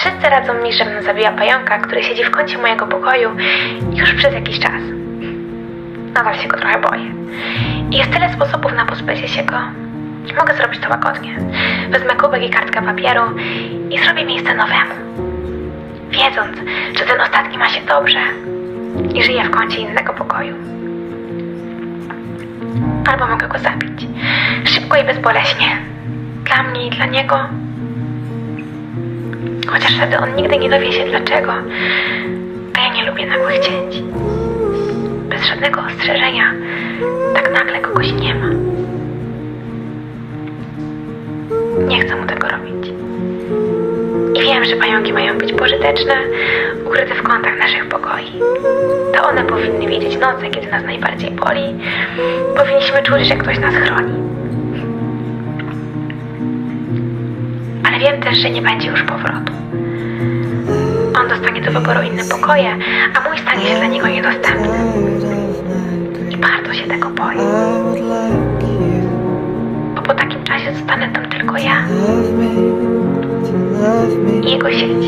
Wszyscy radzą mi, żebym zabiła pająka, który siedzi w kącie mojego pokoju już przez jakiś czas. Nadal się go trochę boję. Jest tyle sposobów na pozbycie się go. Mogę zrobić to łagodnie. Wezmę kubek i kartkę papieru i zrobię miejsce nowemu. Wiedząc, że ten ostatni ma się dobrze i żyje w kącie innego pokoju. Albo mogę go zabić. Szybko i bezboleśnie. Dla mnie i dla niego. Chociaż wtedy on nigdy nie dowie się dlaczego. A ja nie lubię nagłych cięć. Bez żadnego ostrzeżenia. Tak nagle kogoś nie ma. Nie chcę mu tego robić. I wiem, że pająki mają być pożyteczne, ukryte w kątach naszych pokoi. To one powinny wiedzieć noce, kiedy nas najbardziej boli. Powinniśmy czuć, że ktoś nas chroni. Wiem też, że nie będzie już powrotu. On dostanie do wyboru inne pokoje, a mój stanie się dla niego niedostępny. I bardzo się tego boję. Bo po takim czasie zostanę tam tylko ja i jego sieć.